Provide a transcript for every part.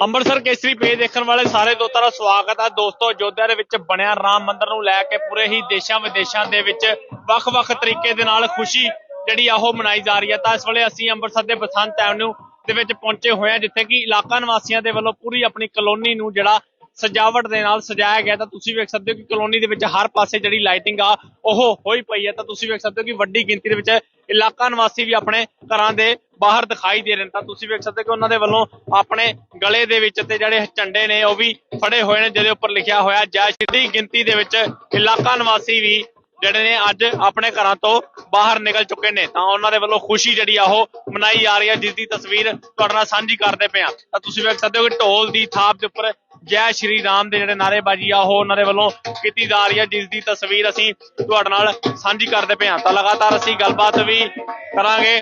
ਅੰਮ੍ਰਿਤਸਰ ਕੇਸਰੀ page ਦੇਖਣ ਵਾਲੇ ਸਾਰੇ ਦੋਸਤਾਂ ਦਾ ਸਵਾਗਤ ਹੈ ਦੋਸਤੋ, ਅਯੋਧਿਆ ਦੇ ਵਿੱਚ ਬਣਿਆ ਰਾਮ ਮੰਦਿਰ ਨੂੰ ਲੈ ਕੇ ਪੂਰੇ ਹੀ ਦੇਸ਼ਾਂ ਵਿਦੇਸ਼ਾਂ ਦੇ ਵਿੱਚ ਵੱਖ-ਵੱਖ ਤਰੀਕੇ ਦੇ ਨਾਲ ਖੁਸ਼ੀ ਜਿਹੜੀ ਆ ਉਹ ਮਨਾਈ ਜਾ ਰਹੀ ਹੈ ਤਾਂ ਇਸ ਵੇਲੇ ਅਸੀਂ ਅੰਮ੍ਰਿਤਸਰ ਦੇ ਬਸੰਤ ਐਵਨਿਊ ਦੇ ਵਿੱਚ ਪਹੁੰਚੇ ਹੋਏ ਹਾਂ ਜਿੱਥੇ ਕਿ ਇਲਾਕਾ ਨਿਵਾਸੀਆਂ ਦੇ ਵੱਲੋਂ ਪੂਰੀ ਆਪਣੀ ਕਲੋਨੀ ਨੂੰ ਜਿਹੜਾ ਸਜਾਵਟ ਦੇ ਨਾਲ ਸਜਾਇਆ ਗਿਆ ਤਾਂ ਤੁਸੀਂ ਵੇਖ ਸਕਦੇ ਹੋ ਕਿ ਕਲੋਨੀ ਦੇ ਵਿੱਚ ਹਰ ਪਾਸੇ ਜਿਹੜੀ ਲਾਈਟਿੰਗ ਆ, ਉਹ ਹੋਈ ਪਈ ਹੈ ਤਾਂ ਤੁਸੀਂ ਵੇਖ ਸਕਦੇ ਹੋ ਕਿ ਵੱਡੀ ਗਿਣਤੀ ਦੇ ਵਿੱਚ ਇਲਾਕਾ ਨਿਵਾਸੀ ਵੀ ਆਪਣੇ ਘਰਾਂ ਦੇ ਬਾਹਰ ਦਿਖਾਈ ਦੇ ਰਹੇ ਨੇ। ਤਾਂ ਤੁਸੀਂ ਵੇਖ ਸਕਦੇ ਹੋ ਕਿ ਉਹਨਾਂ ਦੇ ਵੱਲੋਂ ਆਪਣੇ ਗਲੇ ਦੇ ਵਿੱਚ ਤੇ ਜਿਹੜੇ ਝੰਡੇ ਨੇ, ਉਹ ਵੀ ਫੜੇ ਹੋਏ ਨੇ, ਜਿਹਦੇ ਉੱਪਰ ਲਿਖਿਆ ਹੋਇਆ ਜੈ ਸ਼੍ਰੀ ਗਿਣਤੀ ਦੇ ਵਿੱਚ ਇਲਾਕਾ ਨਿਵਾਸੀ ਵੀ ਜਿਹੜੇ ਨੇ ਅੱਜ ਆਪਣੇ ਘਰਾਂ ਤੋਂ ਬਾਹਰ ਨਿਕਲ ਚੁੱਕੇ ਨੇ, ਤਾਂ ਉਹਨਾਂ ਦੇ ਵੱਲੋਂ ਖੁਸ਼ੀ ਜਿਹੜੀ ਆ ਉਹ ਮਨਾਈ ਜਾ ਰਹੀ ਹੈ ਜਿਸ ਦੀ ਤਸਵੀਰ ਤੁਹਾਡੇ ਨਾਲ ਸਾਂਝੀ ਕਰਦੇ ਪਏ ਹਾਂ। ਤਾਂ ਤੁਸੀਂ ਵੇਖ ਸਕਦੇ ਹੋ ਕਿ ਢੋਲ ਦੀ ਥਾਪ ਦੇ ਉੱਪਰ ਜੈ ਸ਼੍ਰੀ ਰਾਮ ਦੇ ਜਿਹੜੇ ਨਾਅਰੇਬਾਜ਼ੀ ਆ, ਉਹ ਉਹਨਾਂ ਦੇ ਵੱਲੋਂ ਕੀਤੀ ਜਾ ਰਹੀ ਹੈ ਜਿਸ ਦੀ ਤਸਵੀਰ ਅਸੀਂ ਤੁਹਾਡੇ ਨਾਲ ਸਾਂਝੀ ਕਰਦੇ ਪਏ ਹਾਂ। ਤਾਂ ਲਗਾਤਾਰ ਅਸੀਂ ਗੱਲਬਾਤ ਵੀ ਕਰਾਂਗੇ।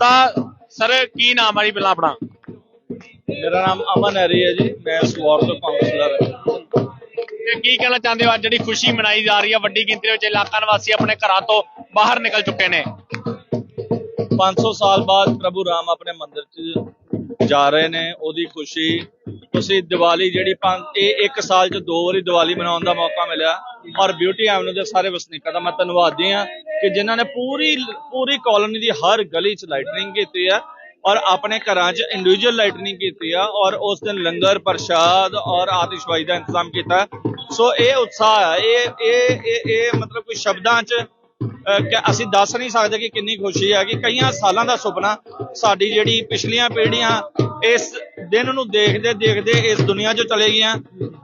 ਤਾਂ ਸਰ, ਕੀ ਨਾਮ ਆ ਜੀ, ਪਹਿਲਾਂ ਆਪਣਾ? ਮੇਰਾ ਨਾਮ ਅਮਨ ਹੈਰੀ ਹੈ ਜੀ, ਮੈਂ ਸਵਾਰ ਤੋਂ ਕਾਉਂਸਲਰ ਹਾਂ। ਤੇ ਕੀ ਕਹਿਣਾ ਚਾਹੁੰਦੇ ਹੋ? ਅੱਜ ਜਿਹੜੀ ਖੁਸ਼ੀ ਮਨਾਈ ਜਾ ਰਹੀ ਹੈ ਵੱਡੀ ਗਿਣਤੀ ਵਿੱਚ ਇਲਾਕਾ ਨਿਵਾਸੀ ਆਪਣੇ ਘਰਾਂ ਤੋਂ ਬਾਹਰ ਨਿਕਲ ਚੁੱਕੇ ਨੇ। 500 ਸਾਲ ਬਾਅਦ ਪ੍ਰਭੂ ਰਾਮ ਆਪਣੇ ਮੰਦਿਰ 'ਚ ਜਾ ਰਹੇ ਨੇ, ਉਹਦੀ ਖੁਸ਼ੀ। ਤੁਸੀਂ ਦੀਵਾਲੀ ਜਿਹੜੀ ਇਹ ਇੱਕ ਸਾਲ 'ਚ ਦੋ ਵਾਰੀ ਦੀਵਾਲੀ ਮਨਾਉਣ ਦਾ ਮੌਕਾ ਮਿਲਿਆ। ਔਰ ਬਿਊਟੀ ਐਵਨਿਊ ਦੇ ਸਾਰੇ ਵਸਨੀਕਾਂ ਦਾ ਮੈਂ ਧੰਨਵਾਦੀ ਹਾਂ ਕਿ ਜਿਨ੍ਹਾਂ ਨੇ ਪੂਰੀ ਪੂਰੀ ਕਾਲੋਨੀ ਦੀ ਹਰ ਗਲੀ 'ਚ ਲਾਈਟਨਿੰਗ ਕੀਤੀ ਹੈ ਔਰ ਆਪਣੇ ਘਰਾਂ 'ਚ ਇੰਡੀਵਿਜੂਅਲ ਲਾਈਟਨਿੰਗ ਕੀਤੀ ਆ, ਔਰ ਉਸ ਦਿਨ ਲੰਗਰ, ਪ੍ਰਸ਼ਾਦ ਔਰ ਆਤਿਸ਼ਬਾਜ਼ੀ ਦਾ ਇੰਤਜ਼ਾਮ ਕੀਤਾ। ਸੋ ਇਹ ਉਤਸ਼ਾਹ ਆ, ਇਹ ਇਹ ਇਹ ਮਤਲਬ ਕੋਈ ਸ਼ਬਦਾਂ 'ਚ ਕਿ ਅਸੀਂ ਦੱਸ ਨਹੀਂ ਸਕਦੇ ਕਿ ਕਿੰਨੀ ਖੁਸ਼ੀ ਹੈ ਕਿ ਕਈਆਂ ਸਾਲਾਂ ਦਾ ਸੁਪਨਾ ਸਾਡੀ ਜਿਹੜੀ ਪਿਛਲੀਆਂ ਪੀੜ੍ਹੀਆਂ ਇਸ ਦਿਨ ਨੂੰ ਦੇਖਦੇ ਦੇਖਦੇ ਇਸ ਦੁਨੀਆ 'ਚੋਂ ਚਲੇ ਗਈਆਂ।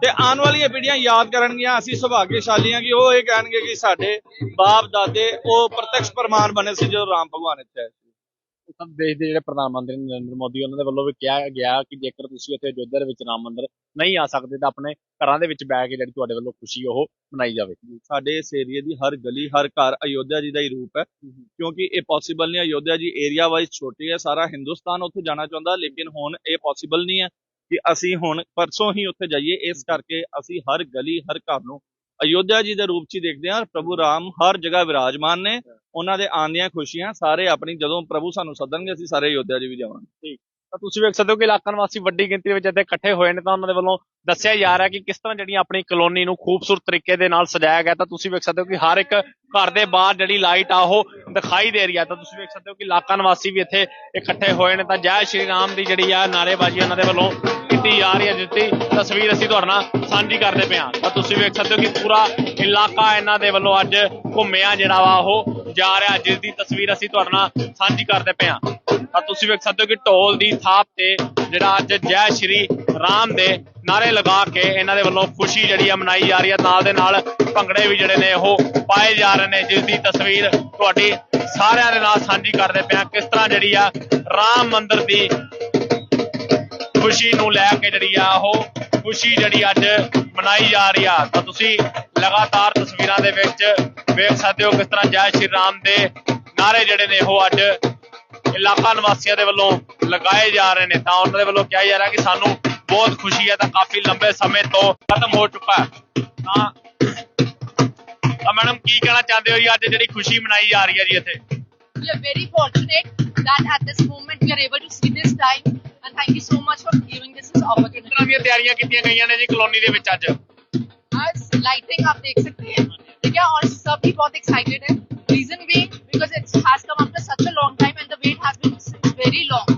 ਤੇ ਆਉਣ ਵਾਲੀਆਂ ਪੀੜ੍ਹੀਆਂ ਯਾਦ ਕਰਨਗੀਆਂ, ਅਸੀਂ ਸੁਭਾਗਿਆਸ਼ਾਲੀ ਹਾਂ ਕਿ ਉਹ ਇਹ ਕਹਿਣਗੇ ਕਿ ਸਾਡੇ ਬਾਪ ਦਾਦੇ ਉਹ ਪ੍ਰਤੱਖ ਪ੍ਰਮਾਣ ਬਣੇ ਸੀ ਜਦੋਂ ਰਾਮ ਭਗਵਾਨ ਇੱਥੇ ਆਏ ਸਭ ਦੇਸ਼ ਦੇ ਜਿਹੜੇ ਪ੍ਰਧਾਨ ਮੰਤਰੀ ਨਰਿੰਦਰ ਮੋਦੀ ਉਹਨਾਂ ਦੇ ਵੱਲੋਂ ਵੀ ਕਿਹਾ ਗਿਆ ਕਿ ਜੇਕਰ ਤੁਸੀਂ ਉੱਥੇ ਅਯੋਧਿਆ ਦੇ ਵਿੱਚ ਰਾਮ ਮੰਦਿਰ ਨਹੀਂ ਆ ਸਕਦੇ ਤਾਂ ਆਪਣੇ ਘਰਾਂ ਦੇ ਵਿੱਚ ਬੈ ਕੇ ਜਿਹੜੀ ਤੁਹਾਡੇ ਵੱਲੋਂ ਖੁਸ਼ੀ ਉਹ ਮਨਾਈ ਜਾਵੇ। ਸਾਡੇ ਇਸ ਏਰੀਆ ਦੀ ਹਰ ਗਲੀ ਹਰ ਘਰ ਅਯੋਧਿਆ ਜੀ ਦਾ ਹੀ ਰੂਪ ਹੈ ਕਿਉਂਕਿ ਇਹ ਪੋਸੀਬਲ ਨਹੀਂ ਅਯੋਧਿਆ ਜੀ ਏਰੀਆ ਵਾਈਜ਼ ਛੋਟੀ ਹੈ ਸਾਰਾ ਹਿੰਦੁਸਤਾਨ ਉੱਥੇ ਜਾਣਾ ਚਾਹੁੰਦਾ ਲੇਕਿਨ ਹੁਣ ਇਹ ਪੋਸੀਬਲ ਨਹੀਂ ਹੈ ਕਿ ਅਸੀਂ ਹੁਣ ਪਰਸੋਂ ਹੀ ਉੱਥੇ ਜਾਈਏ ਇਸ ਕਰਕੇ ਅਸੀਂ ਹਰ ਗਲੀ ਹਰ ਘਰ ਨੂੰ ਅਯੋਧਿਆ ਜੀ ਦੇ ਰੂਪ 'ਚ ਹੀ ਦੇਖਦੇ ਹਾਂ, ਪ੍ਰਭੂ ਰਾਮ ਹਰ ਜਗ੍ਹਾ ਵਿਰਾਜਮਾਨ ਨੇ, ਉਹਨਾਂ ਦੇ ਆਉਣ ਖੁਸ਼ੀਆਂ ਸਾਰੇ ਆਪਣੀ, ਜਦੋਂ ਪ੍ਰਭੂ ਸਾਨੂੰ ਸੱਦਣਗੇ, ਅਸੀਂ ਸਾਰੇ ਅਯੋਧਿਆ ਜੀ ਵੀ ਜਾਵਾਂਗੇ। ਠੀਕ। ਤਾਂ ਤੁਸੀਂ ਵੇਖ ਸਕਦੇ ਹੋ ਕਿ ਇਲਾਕਾ ਨਿਵਾਸੀ ਵੱਡੀ ਗਿਣਤੀ ਵਿੱਚ ਇੱਥੇ ਇਕੱਠੇ ਹੋਏ ਨੇ, ਤਾਂ ਉਹਨਾਂ ਦੇ ਵੱਲੋਂ ਦੱਸਿਆ ਜਾ ਰਿਹਾ ਕਿ ਕਿਸ ਤਰ੍ਹਾਂ ਜਿਹੜੀਆਂ ਆਪਣੀ ਕਲੋਨੀ ਨੂੰ ਖੂਬਸੂਰਤ ਤਰੀਕੇ ਦੇ ਨਾਲ ਸਜਾਇਆ ਗਿਆ, ਤਾਂ ਤੁਸੀਂ ਵੇਖ ਸਕਦੇ ਹੋ ਕਿ ਹਰ ਇੱਕ ਘਰ ਦੇ ਬਾਹਰ ਜਿਹੜੀ ਲਾਈਟ ਆ, ਉਹ ਦਿਖਾਈ ਦੇ ਰਹੀ ਆ। ਤਾਂ ਤੁਸੀਂ ਵੇਖ ਸਕਦੇ ਹੋ ਕਿ ਇਲਾਕਾ ਨਿਵਾਸੀ ਵੀ ਇੱਥੇ ਇਕੱਠੇ ਹੋਏ ਨੇ, ਤਾਂ ਜੈ ਸ਼੍ਰੀ ਰਾਮ ਦੀ ਜਿਹੜੀ ਆ ਨਾਅਰੇਬਾਜ਼ੀ, ਉਹਨਾਂ ਦੇ ਵੱਲੋਂ ਕੀਤੀ ਜਾ ਰਹੀ ਹੈ ਜਿਸ ਤਸਵੀਰ ਅਸੀਂ ਤੁਹਾਡੇ ਨਾਲ ਸਾਂਝੀ ਕਰਦੇ ਪਏ ਹਾਂ। ਤਾਂ ਤੁਸੀਂ ਵੇਖ ਸਕਦੇ ਹੋ ਕਿ ਪੂਰਾ ਇਲਾਕਾ ਇਹਨਾਂ ਦੇ ਵੱਲੋਂ ਅੱਜ ਘੁੰਮਿਆ ਜਿਹੜਾ ਵਾ, ਉਹ ਜਾ ਰਿਹਾ, ਜਿਸ ਦੀ ਤਸਵੀਰ ਅਸੀਂ ਤੁਹਾਡੇ ਨਾਲ ਸਾਂਝੀ ਕਰਦੇ ਪਏ ਹਾਂ। ਤਾਂ ਤੁਸੀਂ ਵੇਖ ਸਕਦੇ ਹੋ ਕਿ ਢੋਲ ਦੀ ਥਾਪ ਤੇ ਜਿਹੜਾ ਅੱਜ ਜੈ ਸ਼੍ਰੀ ਰਾਮ ਦੇ ਨਾਰੇ ਲਗਾ ਕੇ ਇਹਨਾਂ ਦੇ ਵੱਲੋਂ ਖੁਸ਼ੀ ਜਿਹੜੀ ਆ ਮਨਾਈ ਜਾ ਰਹੀ ਹੈ ਨਾਲ ਦੇ ਨਾਲ ਭੰਗੜੇ ਵੀ ਜਿਹੜੇ ਨੇ, ਉਹ ਪਾਏ ਜਾ ਰਹੇ ਨੇ, ਜਿਸ ਦੀ ਤਸਵੀਰ ਤੁਹਾਡੀ ਸਾਰਿਆਂ ਦੇ ਨਾਲ ਸਾਂਝੀ ਕਰਦੇ ਪਏ ਹਾਂ। ਕਿਸ ਤਰ੍ਹਾਂ ਜਿਹੜੀ ਆ ਰਾਮ ਮੰਦਿਰ ਦੀ ਖੁਸ਼ੀ ਨੂੰ ਲੈ ਕੇ ਜਿਹੜੀ ਆ ਉਹ ਖੁਸ਼ੀ ਜਿਹੜੀ ਅੱਜ ਮਨਾਈ ਜਾ ਰਹੀ ਆ। ਤਾਂ ਤੁਸੀਂ ਲਗਾਤਾਰ ਤਸਵੀਰਾਂ ਦੇ ਵਿੱਚ ਵੇਖ ਸਕਦੇ ਹੋ ਕਿਸ ਤਰ੍ਹਾਂ ਜੈ ਸ਼੍ਰੀ ਰਾਮ ਦੇ ਨਾਰੇ ਜਿਹੜੇ ਨੇ ਉਹ ਅੱਜ ਇਲਾਕਾ ਨਿਵਾਸੀਆਂ ਦੇ ਵੱਲੋਂ ਲਗਾਏ ਜਾ ਰਹੇ ਨੇ। ਤਾਂ ਉਹਨਾਂ ਦੇ ਵੱਲੋਂ ਕਿਹਾ ਜਾ ਰਿਹਾ ਕਿ ਸਾਨੂੰ ਬਹੁਤ ਖੁਸ਼ੀ ਹੈ, ਤਾਂ ਕਾਫੀ ਲੰਬੇ ਸਮੇਂ ਤੋਂ ਖਤਮ ਹੋ ਚੁੱਕਾ ਤਾਂ ਤਾਂ ਮੈਡਮ, ਕੀ ਕਹਿਣਾ ਚਾਹੁੰਦੇ ਹੋ ਜੀ? ਅੱਜ ਜਿਹੜੀ ਖੁਸ਼ੀ ਮਨਾਈ ਜਾ ਰਹੀ ਹੈ ਜੀ ਇੱਥੇ। We are very fortunate that at this moment we are able to see this time thank you so much for giving this this ਕਿਸ opportunity ਤਰ੍ਹਾਂ ਦੀਆਂ ਤਿਆਰੀਆਂ ਕੀਤੀਆਂ ਗਈਆਂ ਨੇ ਜੀ ਕਲੋਨੀ ਦੇ ਵਿੱਚ ਅੱਜ आज लाइटिंग आप देख सकते हैं ठीक है और सब भी बहुत एक्साइटेड है reason being because it has come after such a long time and the wait has been very long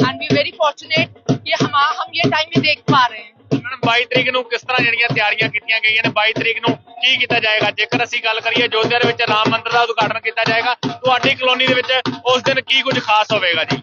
and we are very fortunate कि हम हम ये टाइम में देख पा रहे हैं ਮੈਡਮ 22 ਤਰੀਕ ਨੂੰ ਕਿਸ ਤਰ੍ਹਾਂ ਜਿਹੜੀਆਂ ਤਿਆਰੀਆਂ ਕੀਤੀਆਂ ਗਈਆਂ ਨੇ 22 ਤਰੀਕ ਨੂੰ ਕੀ ਕੀਤਾ ਜਾਏਗਾ ਜੇਕਰ ਅਸੀਂ ਗੱਲ ਕਰੀਏ ਅਯੋਧਿਆ ਦੇ ਵਿੱਚ ਰਾਮ ਮੰਦਿਰ ਦਾ ਉਦਘਾਟਨ ਕੀਤਾ ਜਾਏਗਾ ਤੁਹਾਡੀ ਕਲੋਨੀ ਦੇ ਵਿੱਚ ਉਸ ਦਿਨ ਕੀ ਕੁਝ ਖਾਸ ਹੋਵੇਗਾ ਜੀ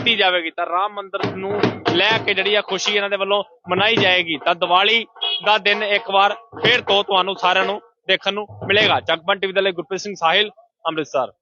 ਕੀਤੀ ਜਾਵੇਗੀ, ਤਾਂ ਰਾਮ ਮੰਦਿਰ ਨੂੰ ਲੈ ਕੇ ਜਿਹੜੀ ਆ ਖੁਸ਼ੀ ਇਹਨਾਂ ਦੇ ਵੱਲੋਂ ਮਨਾਈ ਜਾਏਗੀ। ਤਾਂ ਦੀਵਾਲੀ ਦਾ ਦਿਨ ਇੱਕ ਵਾਰ ਫੇਰ ਤੋਂ ਤੁਹਾਨੂੰ ਸਾਰਿਆਂ ਨੂੰ ਦੇਖਣ ਨੂੰ ਮਿਲੇਗਾ। ਜਗਬਨ ਟੀਵੀ ਦੇ ਲਈ ਗੁਰਪ੍ਰੀਤ ਸਿੰਘ ਸਾਹਿਲ, ਅੰਮ੍ਰਿਤਸਰ।